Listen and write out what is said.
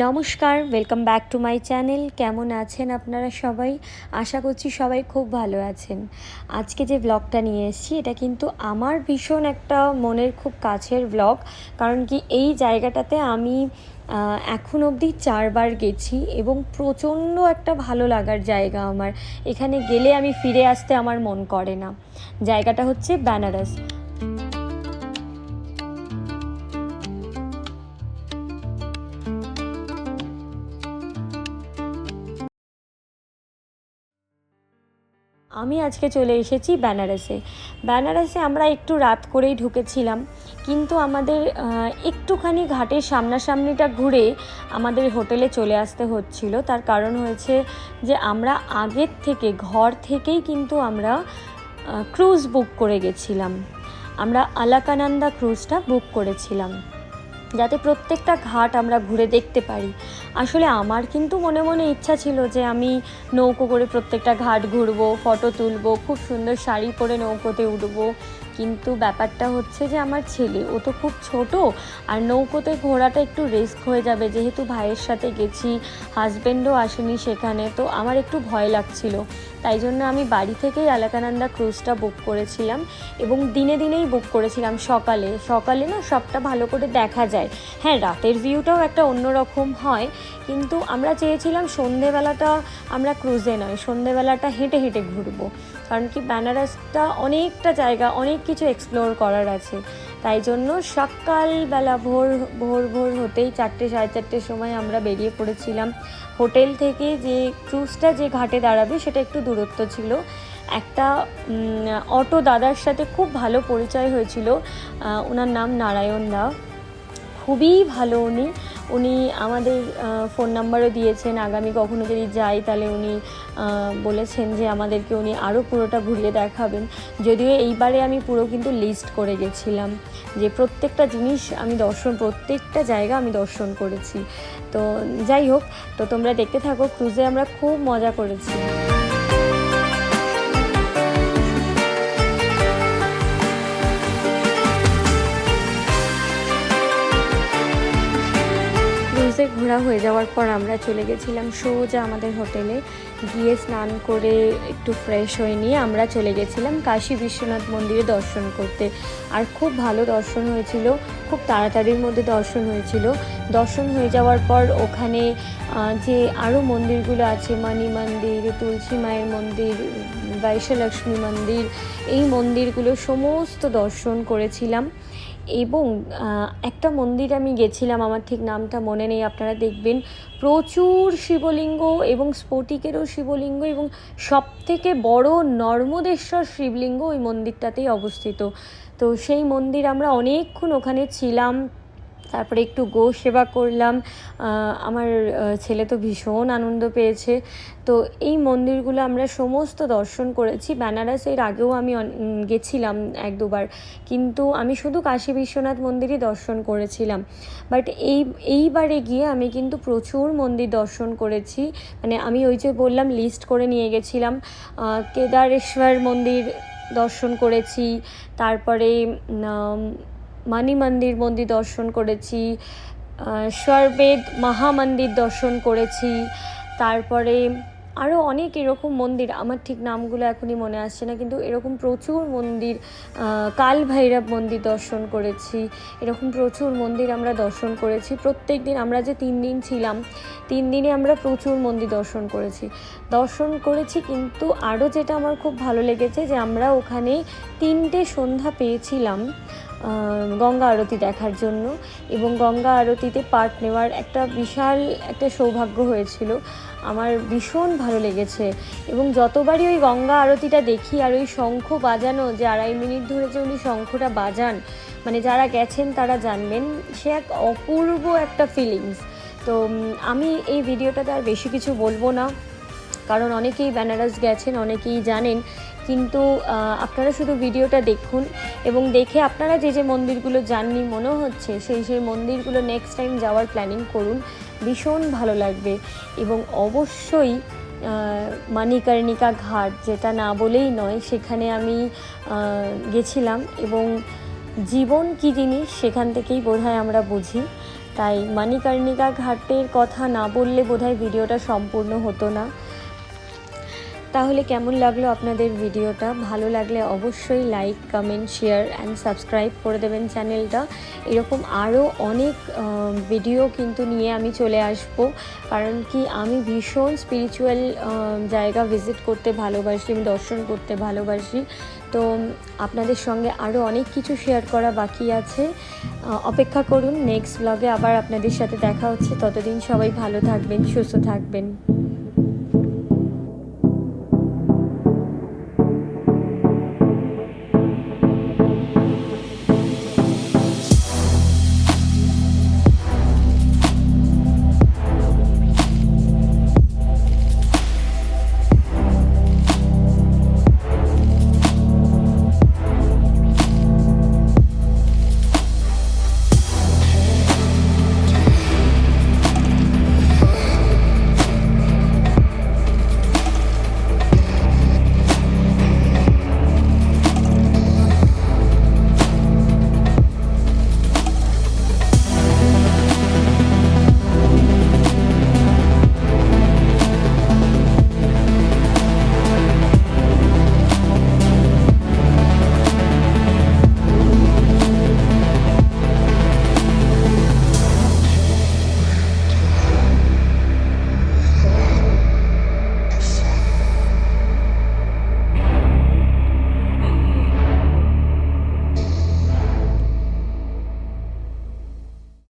নমস্কার welcome back to my channel কেমন আছেন আপনারা সবাই? আশা করছি সবাই খুব ভালো আছেন। আজকে যে ব্লগটা নিয়ে এসেছি, এটা কিন্তু আমার ভীষণ একটা মনের খুব কাছের ব্লগ কারণ কি, এই জায়গাটাতে আমি এখন অবধি চারবার গেছি এবং প্রচণ্ড একটা ভালো লাগার জায়গা আমার। এখানে গেলে আমি ফিরে আসতে আমার মন করে না। জায়গাটা হচ্ছে বেনারস। আমি আজকে চলে এসেছি বেনারসে। বেনারসে আমরা একটু রাত করেই ঢুকেছিলাম, কিন্তু আমাদের একটুখানি ঘাটের সামনাসামনিটা ঘুরে আমাদের হোটেলে চলে আসতে হচ্ছিল। তার কারণ হয়েছে যে আমরা আগের থেকে, ঘর থেকেই কিন্তু আমরা ক্রুজ বুক করে গেছিলাম। আমরা আলাকানন্দা ক্রুজটা বুক করেছিলাম। যাতে প্রত্যেকটা ঘাট আমরা ঘুরে দেখতে পারি। আসলে আমার কিন্তু মনে মনে ইচ্ছা ছিল যে আমি নৌকো করে প্রত্যেকটা ঘাট ঘুরবো ফটো তুলবো, খুব সুন্দর শাড়ি পরে নৌকোতে উঠবো। কিন্তু ব্যাপারটা হচ্ছে যে আমার ছেলে, ও তো খুব ছোট আর নৌকোতে ঘোরাটা একটু রিস্ক হয়ে যাবে। যেহেতু ভাইয়ের সাথে গেছি হাজব্যান্ডও আসেনি সেখানে, তো আমার একটু ভয় লাগছিল। তাই জন্য আমি বাড়ি থেকেই আলাকানন্দা ক্রুজটা বুক করেছিলাম এবং দিনে দিনেই বুক করেছিলাম সকালে। সকালে না সবটা ভালো করে দেখা যায়। হ্যাঁ রাতের ভিউটাও একটা অন্যরকম হয়, কিন্তু আমরা চেয়েছিলাম সন্ধেবেলাটা আমরা ক্রুজে নয়, সন্ধেবেলাটা হেঁটে হেঁটে ঘুরবো। কারণ কি বেনারসটা অনেকটা জায়গা, অনেক কিছু এক্সপ্লোর করার আছে। তাই জন্য সকালবেলা ভোর ভোর ভোর হতেই চারটে, সাড়ে চারটের সময় আমরা বেরিয়ে পড়েছিলাম। হোটেল থেকে যে ক্রুজটা যে ঘাটে দাঁড়াবে সেটা একটু দূরত্ব ছিল। একটা অটো দাদার সাথে খুব ভালো পরিচয় হয়েছিল ওনার নাম নারায়ণ দা। খুবই ভালো উনি। উনি আমাদের ফোন নাম্বারও দিয়েছেন। আগামী কখনো যদি যাই, তাহলে উনি বলেছেন যে আমাদেরকে উনি আরও পুরোটা ঘুরিয়ে দেখাবেন। যদিও এইবারে আমি পুরো কিন্তু লিস্ট করে গেছিলাম যে প্রত্যেকটা জিনিস আমি দর্শন, প্রত্যেকটা জায়গা আমি দর্শন করেছি। তো যাই হোক, তো তোমরা দেখতে থাকো ক্রুজে আমরা খুব মজা করেছি। ক্রুজে ঘোরা হয়ে যাওয়ার পর আমরা চলে গেছিলাম সোজা আমাদের হোটেলে। গিয়ে স্নান করে একটু ফ্রেশ হয়ে নিয়ে আমরা চলে গেছিলাম কাশী বিশ্বনাথ মন্দিরে দর্শন করতে। আর খুব ভালো দর্শন হয়েছিল, খুব তাড়াতাড়ির মধ্যে দর্শন হয়েছিল। দর্শন হয়ে যাওয়ার পর ওখানে যে আরও মন্দিরগুলো আছে, মানি মন্দির, তুলসী মায়ের মন্দির বৈশলক্ষ্মী মন্দির, এই মন্দিরগুলো সমস্ত দর্শন করেছিলাম। এবং একটা মন্দির আমি গেছিলাম, আমার ঠিক নামটা মনে নেই, আপনারা দেখবেন। প্রচুর শিবলিঙ্গ এবং স্ফটিকেরও শিবলিঙ্গ এবং সব থেকে বড়ো নর্মদেশ্বর শিবলিঙ্গ ওই মন্দিরটাতেই অবস্থিত। তো সেই মন্দির আমরা অনেকক্ষণ ওখানে ছিলাম। তারপরে একটু গো সেবা করলাম। আমার ছেলে তো ভীষণ আনন্দ পেয়েছে। তো এই মন্দিরগুলো আমরা সমস্ত দর্শন করেছি। বেনারস এর আগেও আমি গেছিলাম এক দুবার। কিন্তু আমি শুধু কাশী বিশ্বনাথ মন্দিরই দর্শন করেছিলাম। বাট এই, এইবারে গিয়ে আমি কিন্তু প্রচুর মন্দির দর্শন করেছি। মানে আমি ওই যে বললাম লিস্ট করে নিয়ে গেছিলাম। কেদারেশ্বর মন্দির দর্শন করেছি। তারপরে মানি মন্দির মন্দির দর্শন করেছি আহ, স্বরবেদ মহামন্দির দর্শন করেছি তারপরে আরও অনেক এরকম মন্দির আমার ঠিক নামগুলো এখনই মনে আসছে না কিন্তু এরকম প্রচুর মন্দির কাল ভৈরব মন্দির দর্শন করেছি এরকম প্রচুর মন্দির আমরা দর্শন করেছি প্রত্যেক দিন আমরা যে তিন দিন ছিলাম তিন দিনে আমরা প্রচুর মন্দির দর্শন করেছি দর্শন করেছি কিন্তু আরও যেটা আমার খুব ভালো লেগেছে যে আমরা ওখানে তিনটে সন্ধ্যা পেয়েছিলাম গঙ্গা আরতি দেখার জন্য এবং গঙ্গা আরতিতে পার্ট নেওয়ার একটা বিশাল একটা সৌভাগ্য হয়েছিল। আমার ভীষণ ভালো লেগেছে এবং যতবারই ওই গঙ্গা আরতিটা দেখি আর ওই শঙ্খ বাজানো যে আড়াই মিনিট ধরে যে উনি শঙ্খটা বাজান মানে যারা গেছেন তারা জানবেন সে এক অপূর্ব একটা ফিলিংস তো আমি এই ভিডিওটাতে আর বেশি কিছু বলব না। কারণ অনেকেই বেনারস গেছেন, অনেকেই জানেন কিন্তু আপনারা শুধু ভিডিওটা দেখুন এবং দেখে আপনারা যে যে মন্দিরগুলো যাননি মনে হচ্ছে সেই সেই মন্দিরগুলো নেক্সট টাইম যাওয়ার প্ল্যানিং করুন। ভীষণ ভালো লাগবে এবং অবশ্যই মানিকর্ণিকা ঘাট যেটা না বলেই নয়, সেখানে আমি গেছিলাম এবং জীবন কী জিনিস সেখান থেকেই বোধহয় আমরা বুঝি। তাই মণিকর্ণিকা ঘাটের কথা না বললে বোধহয় ভিডিওটা সম্পূর্ণ হতো না। তাহলে কেমন লাগল আপনাদের ভিডিওটা? ভালো লাগলে অবশ্যই like comment share and subscribe করে দেবেন চ্যানেলটা। এরকম আরও অনেক ভিডিও কিন্তু নিয়ে আমি চলে আসব। কারণ কি আমি ভীষণ স্পিরিচুয়াল জায়গা ভিজিট করতে ভালোবাসি, আমি দর্শন করতে ভালোবাসি। তো আপনাদের সঙ্গে আরও অনেক কিছু শেয়ার করা বাকি আছে। অপেক্ষা করুন নেক্সট ব্লগে আবার আপনাদের সাথে দেখা হচ্ছে। ততদিন সবাই ভালো থাকবেন, সুস্থ থাকবেন।